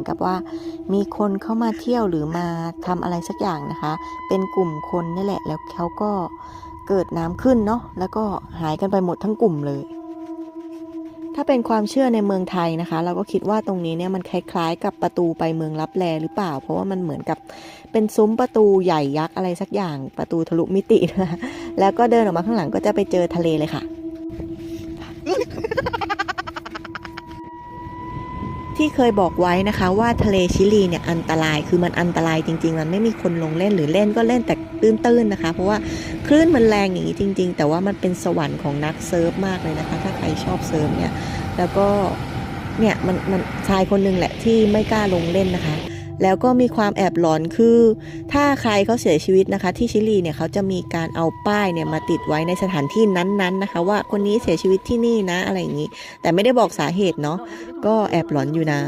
มือนกับว่า มีคนเข้ามาเที่ยวหรือมาทำอะไรสักอย่างนะคะ เป็นกลุ่มคนนี่แหละ แล้วเขาก็เกิดน้ำขึ้นเนาะแล้วก็หายกันไปหมดทั้งกลุ่มเลย ถ้าเป็นความเชื่อในเมืองไทยนะคะ เราก็คิดว่าตรงนี้เนี่ยมันคล้ายๆ กับประตูไปเมืองลับแลหรือเปล่า เพราะว่ามันเหมือนกับเป็นซุ้มประตูใหญ่ยักษ์อะไรสักอย่าง ประตูทะลุมิตินะแล้วก็เดินออกมาข้างหลังก็จะไปเจอทะเลเลยค่ะ ที่เคยบอกไว้นะคะว่าทะเลชิลีเนี่ยอันตรายคือมันอันตรายจริง ๆ มันไม่มีคนลงเล่นหรือเล่นก็เล่นแต่ตื้นๆนะคะ เพราะว่าคลื่นมันแรงอย่างนี้จริง ๆ แต่ว่ามันเป็นสวรรค์ของนักเซิร์ฟมากเลยนะคะ ถ้าใครชอบเซิร์ฟเนี่ยแล้วก็เนี่ยมันมันชายคนหนึ่งแหละที่ไม่กล้าลงเล่นนะคะ แล้วก็มีความแอบหลอนคือ ถ้าใครเขาเสียชีวิตนะคะ ที่ชิลีเนี่ยเขาจะมีการเอาป้ายเนี่ยมาติดไว้ในสถานที่นั้นๆนะคะ ว่าคนนี้เสียชีวิตที่นี่นะอะไรอย่างนี้ แต่ไม่ได้บอกสาเหตุเนาะก็แอบหลอนอยู่นะ